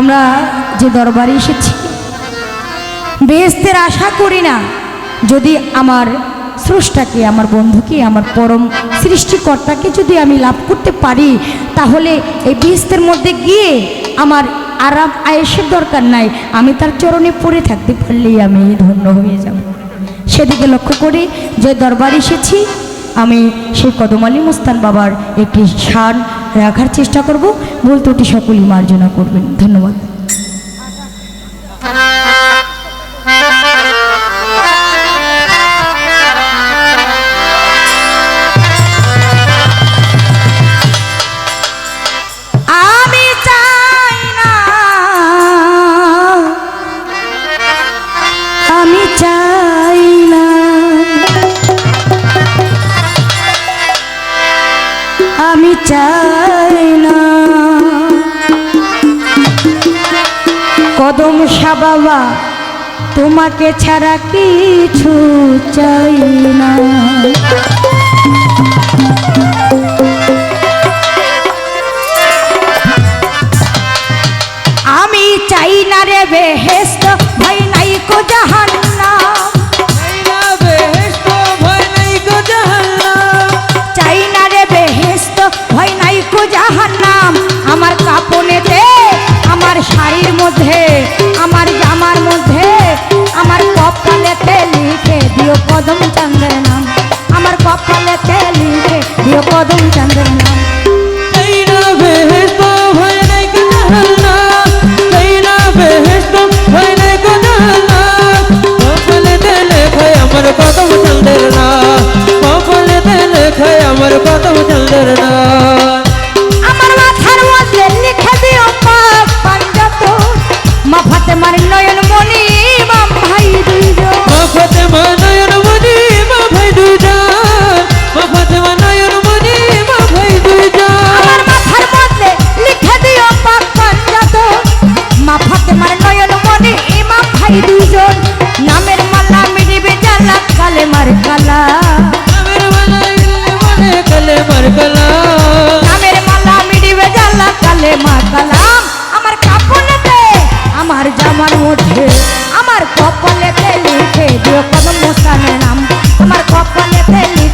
আমরা যে দরবারে এসেছি। বেহেস্তের আশা করি না যদি আমার স্রষ্টাকে, আমার বন্ধুকে, আমার পরম সৃষ্টিকর্তাকে যদি আমি লাভ করতে পারি, তাহলে এই বেহেস্তের মধ্যে গিয়ে আমার আরাম আয়েসের দরকার নাই। আমি তার চরণে পড়ে থাকতে পারলেই আমি ধন্য হয়ে যাব। সেদিকে লক্ষ্য করে যে দরবার এসেছি, আমি সেই কদমালী মুস্তান বাবার একটি শান রাখার চেষ্টা করব। ভুল ত্রুটি সকলই মার্জনা করবেন। ধন্যবাদ। আমি কদম সাবাবা তোমাকে ছাড়া কিছু চাই না।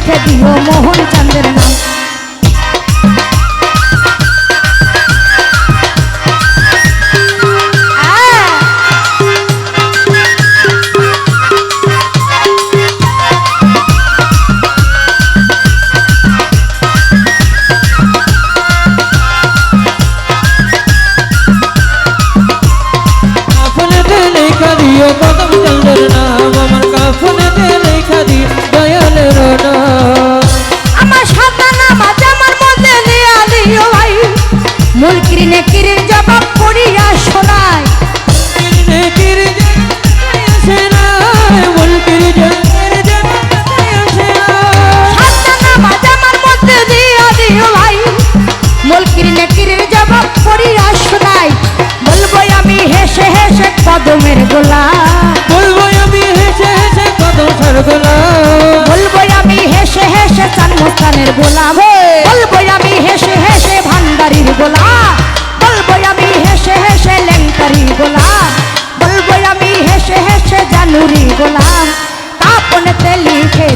লিখে দিও মোহন চন্দ্রের নাম আহ! কাফনেতে লেখা দিও কদম চন্দের নাম আমার কাফনেতে লেখা দিও তো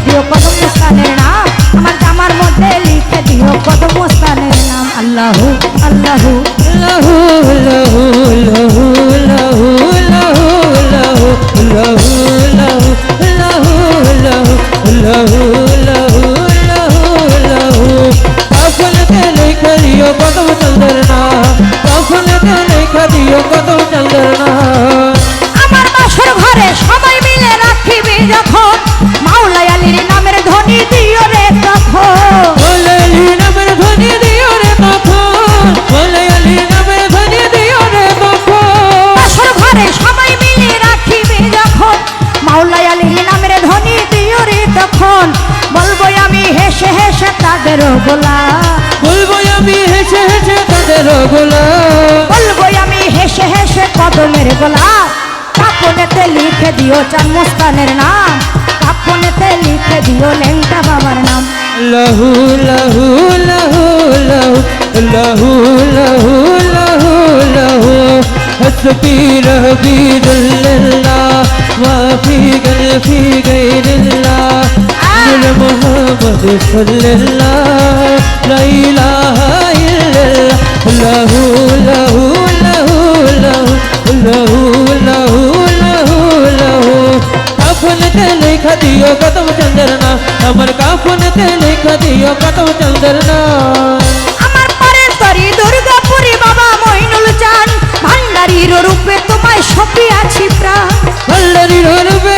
লিখে কত মুস্তানের নাম আমার জামার মধ্যে লিখে দিও কদমস্তানের নাম আল্লাহ আল্লাহ লহু লহু লহু লহু লহু লহু লহু লাহু লাহু গোলাপ কাপনেতে লিখে দিও চামুস্তানের নাম কাপনেতে লিখে দিও লেংটা বাবার নাম। লহু লহু লহু লহু লহু লহু লহু হসবি রহবি দুল্লা মাফি গলফি গৈরিল্লা মোহাম্মদ সাল্লাল্লাহ লা ইলাহা ইল্লাল্লাহ, লহু লহু লেখা দিও কদম চন্দ্র না আমার কাফনেতে লেখা দিও কদম চন্দ্র না আমার পরের তরি দুর্গাপুরি বাবা মইনুল চান ভান্ডারির রূপে তোমায় সপি আছি প্রাণ। ভল্ডারি রূপে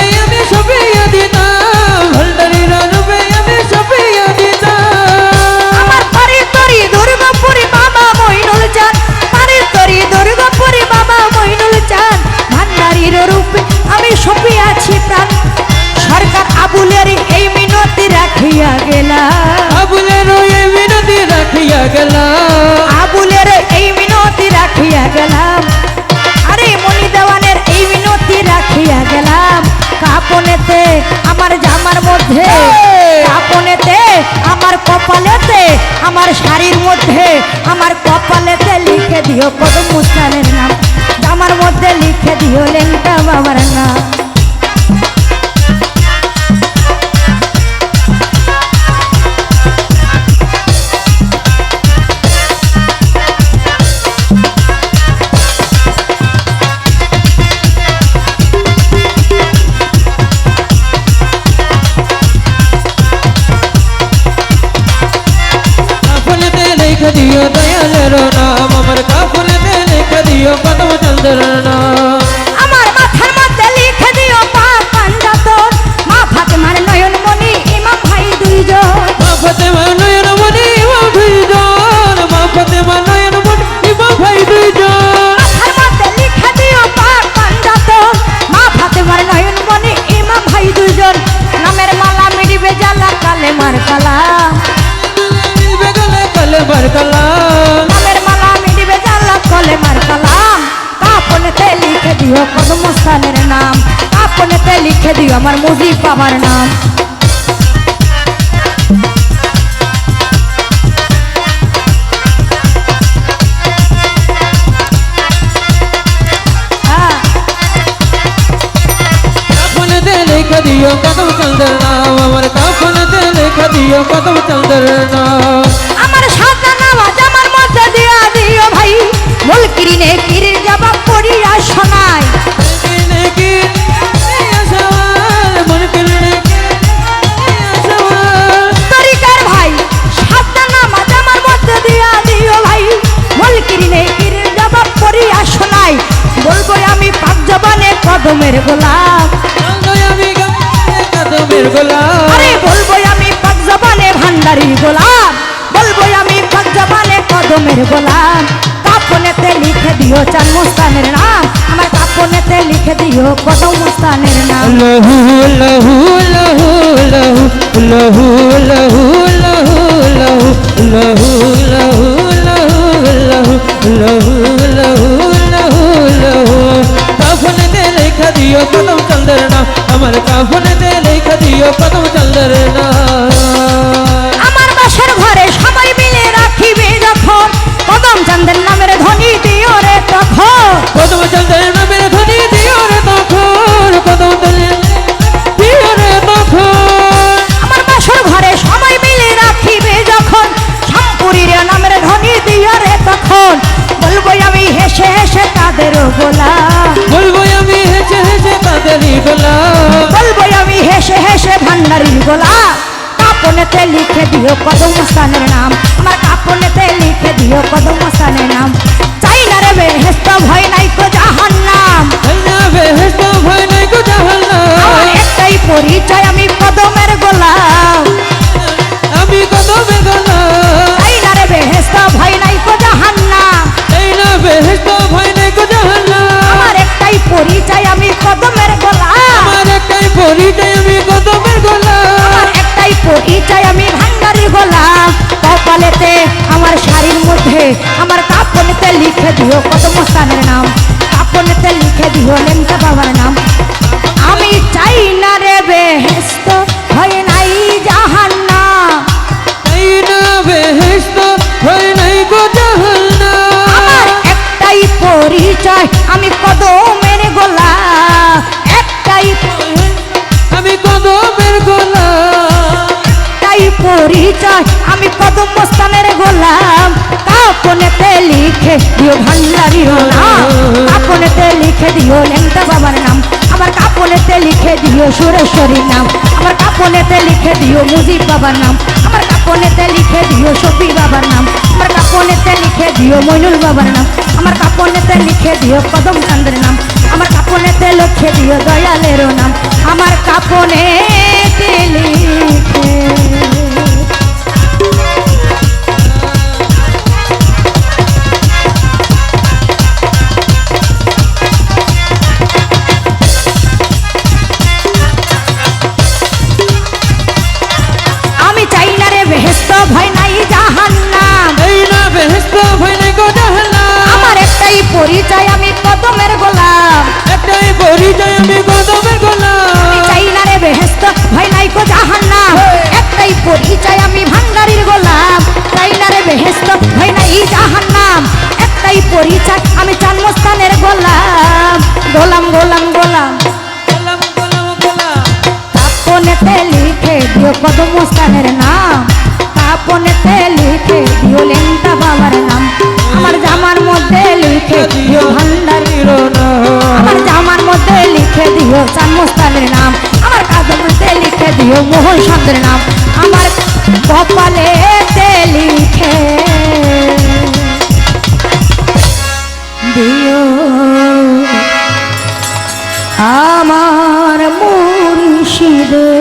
মধ্যে কাপনেতে আমার কপালেতে আমার শাড়ির মধ্যে আমার কপালেতে লিখে দিও কদম মুস্তানের নাম। আমার মধ্যে লিখে দিও লেনটা বাবার নাম। নামের মালা মিডিবে জ্বালা কালে মার কালা বেগলে কালে মার কালা নামের মালা মিডিবে জ্বালা কালে মার কালাম কাপনেতে লিখে দিও কদম স্থানের নাম কাপনেতে লিখে দিও আমার মুজিব বাবার নাম। দিও কদম চন্দ্র নাম আমার সাজা নামাজ আমার মধ্যে দিয়া দিও ভাই। মুলকিরি নে কিরির জবাব পড়িয়া শোনায় কিনে কি কদমের গোলাপ কাপনেতে লিখে দিও চান মুস্তানের নাম আমার কাপনেতে লিখে দিও কদম মুস্তানের নাম লহু লহু লহু লহু লহু লহু লহু লহু লহু লহু লহু লহু লহু লহু লহু কাফনেতে লেখা দিও কদম চন্দ্র না আমার কাফনেতে লেখা দিও কদম চন্দ্র না আমার বাসার ঘরে সবাই চন্দ্রের নামের ধ্বনি দিও রে তখন। নামের ধ্বনি দিও রে তখন কদম দিও রে তখন। আমার বাসার ঘরে সবাই মিলে রাখিবে যখন নামের ধ্বনি দিও রে তখন। বলব আমি হেসে হেসে তাদের গোলাম বলব আমি হেসে হেসে তাদেরই গোলাপ বলব আমি হেসে হেসে ভান্ডারির গোলাপ কাপনেতে লিখে দিও কদম স্থানের নাম আমার কাপনেতে লিখে দিও কদম স্থানের নাম চাই না রে বেহেস্ত ভয় নাই তো জাহান নাম বেহেস্ত ভয় নাই গো জাহান্নাম আমার একটাই পরিচয় আমি কদমের গোলাম আমি কদমের গোলাপ চাই না রে বেহেস্ত ভয় নাই তো জাহান নাম এই না বেহেস্ত ভয় নাই গো জাহান্নাম আমার একটাই পরিচয় আমি কদমের গোলাম আমার একটাই পরিচয় আমি আমার শাড়ির মধ্যে আমার কাপড়তে লিখে দিও কত মস্তানের নাম। কাপড়তে লিখে দিও লেমকা বাবার নাম। আমি চাই না রে বেহেস্ত হয় নাই জাহান না চাই না বেহেস্ত হয় নাই গো জাহান না আমার একটাই পরিচয় আমি কদম পরিচয় আমি কদম মস্তানের গোলাম। কাপনেতে লিখে দিও ভান্ডারিও নাম কাপনেতে লিখে দিও লেংটা বাবার নাম। আমার কাপনেতে লিখে দিও সুরেশ্বরীর নাম। আমার কাপনেতে লিখে দিও মুজিব বাবার নাম। আমার কাপনেতে লিখে দিও শফি বাবার নাম। আমার কাপনেতে লিখে দিও মইনুল বাবার নাম। আমার কাপনেতে লিখে দিও কদম চান্দের নাম। আমার কাপনেতে লিখে দিও দয়ালেরও নাম। আমার কাপনেতে লিখে পরিচয় আমি কদমের গোলা। আমি চাই না রে বেহেস্ত ভয় নাই গো জাহান্নাম। একটাই পরিচয় আমি ভান্ডারির গোলাম। চাই না রে বেহেস্ত ভয় নাই জাহান্নাম। একটাই পরিচয় আমি চানমস্তানের গোলাম। গোলাম গোলাম গোলাম। গোলাম গোলাম গোলা কাপনেতে লিখে দিও কদমস্তানের নাম। কাপনেতে লিখে দিও বাবার নাম। আমার জামার মধ্যে লিখে দিও ভান্ডারি। আমার জামার মধ্যে লিখে দিও চানমস্তানের নাম। আমার কাদমতে লিখে দিও মোহন নাম। আমার কপালেতে লিখে দিও। আমার মুর্শিদের